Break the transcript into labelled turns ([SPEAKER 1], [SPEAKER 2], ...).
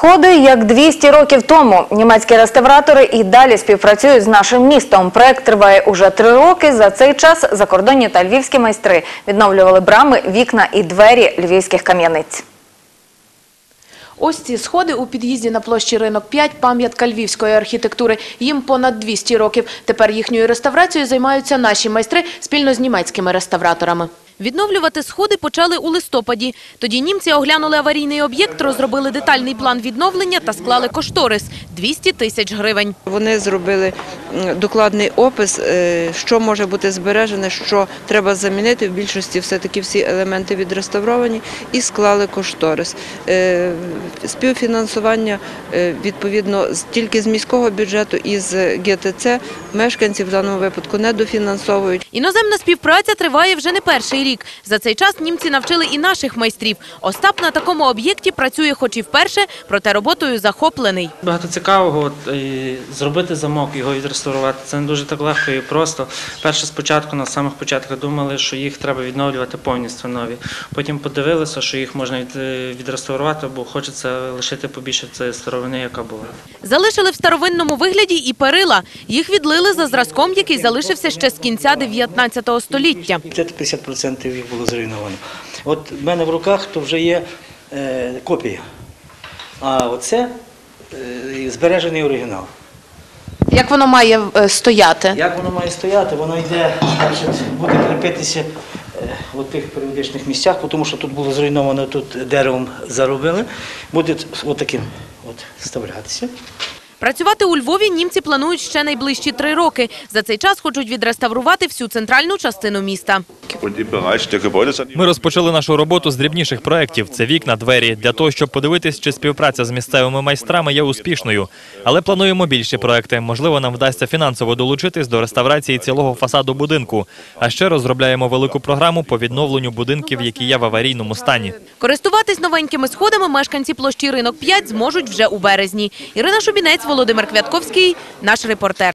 [SPEAKER 1] Сходи як 200 років тому. Німецькі реставратори і далі співпрацюють з нашим містом. Проект триває уже три роки. За цей час закордонні та львівські майстри відновлювали брами, вікна і двері львівських кам'яниць.
[SPEAKER 2] Ось ці сходи у під'їзді на площі Ринок 5 – пам'ятка львівської архітектури. Їм понад 200 років. Тепер їхньою реставрацією займаються наші майстри спільно з німецькими реставраторами. Відновлювати сходи почали у листопаді. Тоді німці оглянули аварійний об'єкт, розробили детальний план відновлення та склали кошторис – 200 тисяч гривень.
[SPEAKER 3] Вони зробили докладний опис, е, що може бути збережене, що треба замінити. В більшості все-таки всі елементи відреставровані і склали кошторис. Е, Співфінансування е, відповідно тільки з міського бюджету і з ГТЦ мешканці в даному випадку не дофінансовують.
[SPEAKER 2] Іноземна співпраця триває вже не перший рік. За цей час німці навчили і наших майстрів. Остап на такому об'єкті працює хоч і вперше, проте роботою захоплений.
[SPEAKER 4] Багато цікавого от, і зробити замок, його відреставрувати. Це не дуже так легко і просто. Перше спочатку, на самих початках думали, що їх треба відновлювати повністю нові. Потім подивилися, що їх можна від, відреставрувати, бо хочеться лишити побільше цієї старовини, яка була.
[SPEAKER 2] Залишили в старовинному вигляді і перила. Їх відлили за зразком, який залишився ще з кінця 19 століття.
[SPEAKER 5] Це 50% їх було зруйновано. От в мене в руках то вже є е, копія. А оце е, збережений оригінал.
[SPEAKER 2] Як воно має е, стояти?
[SPEAKER 5] Як воно має стояти? Воно йде, значить, буде кріпитися в тих періодичних місцях, тому що тут було зруйновано, тут деревом заробили. Буде отаким от вставлятися.
[SPEAKER 2] Працювати у Львові німці планують ще найближчі три роки. За цей час хочуть відреставрувати всю центральну частину міста.
[SPEAKER 6] Ми розпочали нашу роботу з дрібніших проєктів. Це вікна, двері, для того, щоб подивитись, чи співпраця з місцевими майстрами є успішною. Але плануємо більші проекти. Можливо, нам вдасться фінансово долучитись до реставрації цілого фасаду будинку. А ще розробляємо велику програму по відновленню будинків, які є в аварійному стані.
[SPEAKER 2] Користуватись новенькими сходами мешканці площі Ринок 5 зможуть вже у березні. Ірина Шубінець, Володимир Квятковський, наш репортер.